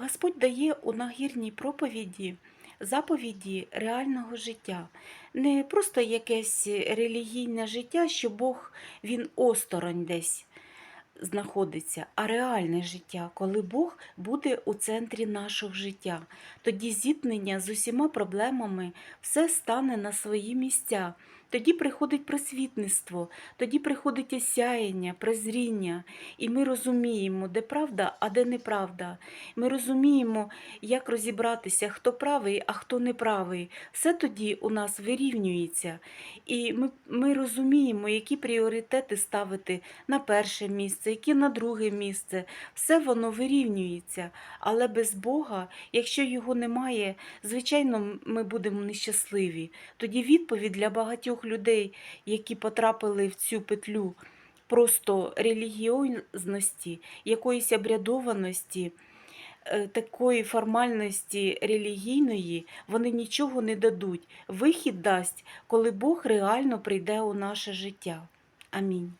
Господь дає у нагірній проповіді заповіді реального життя, не просто якесь релігійне життя, що Бог він осторонь десь знаходиться, а реальне життя, коли Бог буде у центрі нашого життя. Тоді зіткнення з усіма проблемами все стане на свої місця. Тоді приходить просвітництво, тоді приходить осяяння, прозріння, і ми розуміємо, де правда, а де неправда. Ми розуміємо, як розібратися, хто правий, а хто неправий. Все тоді у нас вирівнюється. І ми, ми розуміємо, які пріоритети ставити на перше місце, які на друге місце. Все воно вирівнюється. Але без Бога, якщо його немає, звичайно, ми будемо нещасливі. Тоді відповідь для багатьох людей, які потрапили в цю петлю просто релігіозності, якоїсь обрядованості, е, такої формальності релігійної, вони нічого не дадуть. Вихід дасть, коли Бог реально прийде у наше життя. Амінь.